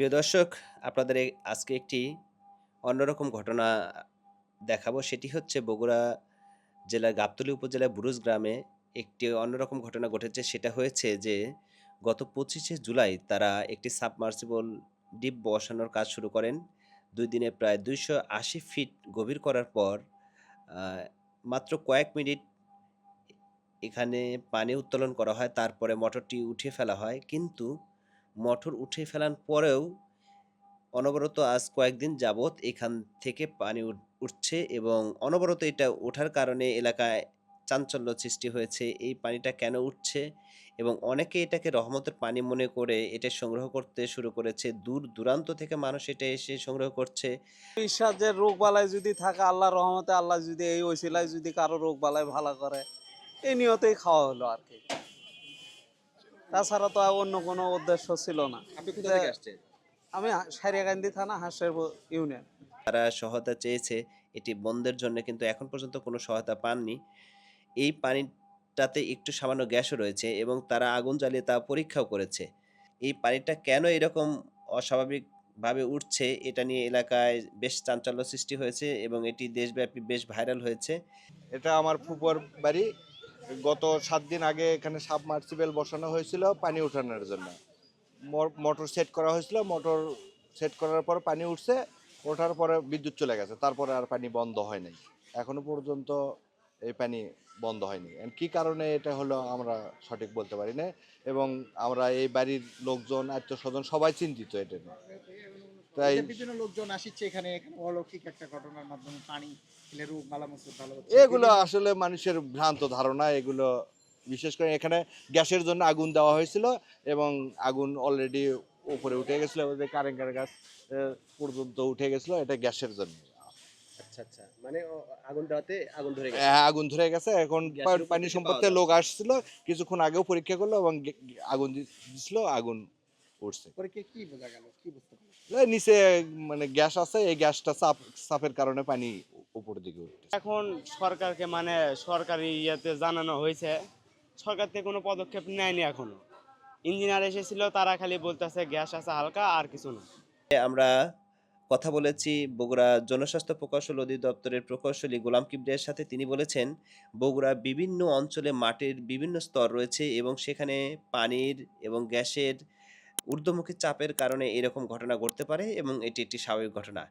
প্রিয় দর্শক, আপনাদের আজকে একটি অন্যরকম ঘটনা দেখাবো। সেটি হচ্ছে বগুড়া জেলার গাবতলী উপজেলার বুরুজ গ্রামে একটি অন্যরকম ঘটনা ঘটেছে। সেটা হয়েছে যে, গত পঁচিশে জুলাই তারা একটি সাবমার্সিবল ডিপ বসানোর কাজ শুরু করেন। দুই দিনে প্রায় দুইশো আশি ফিট গভীর করার পর মাত্র কয়েক মিনিট এখানে পানি উত্তোলন করা হয়। তারপরে মোটরটি উঠিয়ে ফেলা হয়। কিন্তু মোটর উঠে ফেলার পরেও অনবরত আজ কয়েকদিন যাবৎ এখান থেকে পানি উঠ- উঠছে এবং অনবরত এটা ওঠার কারণে এলাকায় চাঞ্চল্য সৃষ্টি হয়েছে। এই পানিটা কেন উঠছে এবং অনেকে এটাকে রহমতের পানি মনে করে এটা সংগ্রহ করতে শুরু করেছে। দূর দূরান্ত থেকে মানুষ এটা এসে সংগ্রহ করছে। বিশ্বাস যে রোগ বালাই যদি থাকে, আল্লাহর রহমতে আল্লাহ যদি এই ওসিলায় যদি কারও রোগ বালাই ভালো করে, এই নিয়তেই খাওয়া হলো আর কি। তাছাড়া তো আর অন্য কোনো উদ্দেশ্য ছিল না। আপনি কোথা থেকে আসছেন? আমি সারিয়াকান্দি থানা হাঁসের ইউনিয়ন। তারা সহায়তা চেয়েছে এটি বন্ধের জন্য কিন্তু এখন পর্যন্ত কোনো সহায়তা পাননি। এই পানিটাতে একটু সামান্য গ্যাসও রয়েছে এবং তারা আগুন জ্বালিয়ে তা পরীক্ষাও করেছে। এই পানিটা কেন এরকম অস্বাভাবিকভাবে উঠছে এটা নিয়ে এলাকায় বেশ চাঞ্চল্য সৃষ্টি হয়েছে এবং এটি দেশব্যাপী বেশ ভাইরাল হয়েছে। এটা আমার ফুপর বাড়ি গত সাত দিন আগে এখানে সাবমার্সিবল বসানো হয়েছিল পানি উঠানোর জন্য। মোটর সেট করা হয়েছিল, মোটর সেট করার পর পানি উঠছে, ওঠার পরে বিদ্যুৎ চলে গেছে, তারপরে আর পানি বন্ধ হয় নাই। এখনও পর্যন্ত এই পানি বন্ধ হয়নি। কি কারণে এটা হলো আমরা সঠিক বলতে পারি না। এবং আমরা এই বাড়ির লোকজন, আত্মীয় স্বজন সবাই চিন্তিত এটা নিয়ে। তাই বিভিন্ন লোকজন আসছে এখানে এখানে অলৌকিক একটা ঘটনার মাধ্যমে পানি খেলে রোগ মালামসুদ ভালো এগুলো আসলে মানুষের ভ্রান্ত ধারণা এগুলো বিশেষ করে এখানে গ্যাসের জন্য আগুন দেওয়া হয়েছিল এবং আগুন অলরেডি উপরে উঠে গেছিল ওই যে কারেঙ্কার গাছ পর্যন্ত উঠে গেছিল এটা গ্যাসের জন্য। আচ্ছা আচ্ছা মানে আগুন দেওয়াতে আগুন ধরে হ্যাঁ, আগুন ধরে গেছে এখন পানি সম্পর্কে লোক আসছিল কিছুক্ষণ আগেও পরীক্ষা করল এবং আগুন দি- দিছিল আগুন উঠছে কি কি বোঝা গেল? কি বুঝতে নিচে মানে গ্যাস আছে এই গ্যাসটা চাপ চাপের কারণে পানি উপর দিকে উঠছে। এখন সরকারকে মানে সরকারি ইয়েতে জানানো হয়েছে সরকার থেকে কোনো পদক্ষেপ নেয়নি এখনও। ইঞ্জিনিয়ার এসেছিল তারা খালি বলতেছে গ্যাস আছে হালকা আর কিছু না। আমরা কথা বলেছি বগুড়া জনস্বাস্থ্য প্রকৌশল অধিদপ্তরের প্রকৌশলী গোলাম কিবরিয়ার সাথে। তিনি বলেছেন বগুড়া বিভিন্ন অঞ্চলে মাটির বিভিন্ন স্তর রয়েছে এবং সেখানে পানির এবং গ্যাসের ঊর্ধ্বমুখী চাপের কারণে এরকম ঘটনা ঘটতে পারে এবং এটি একটি স্বাভাবিক ঘটনা।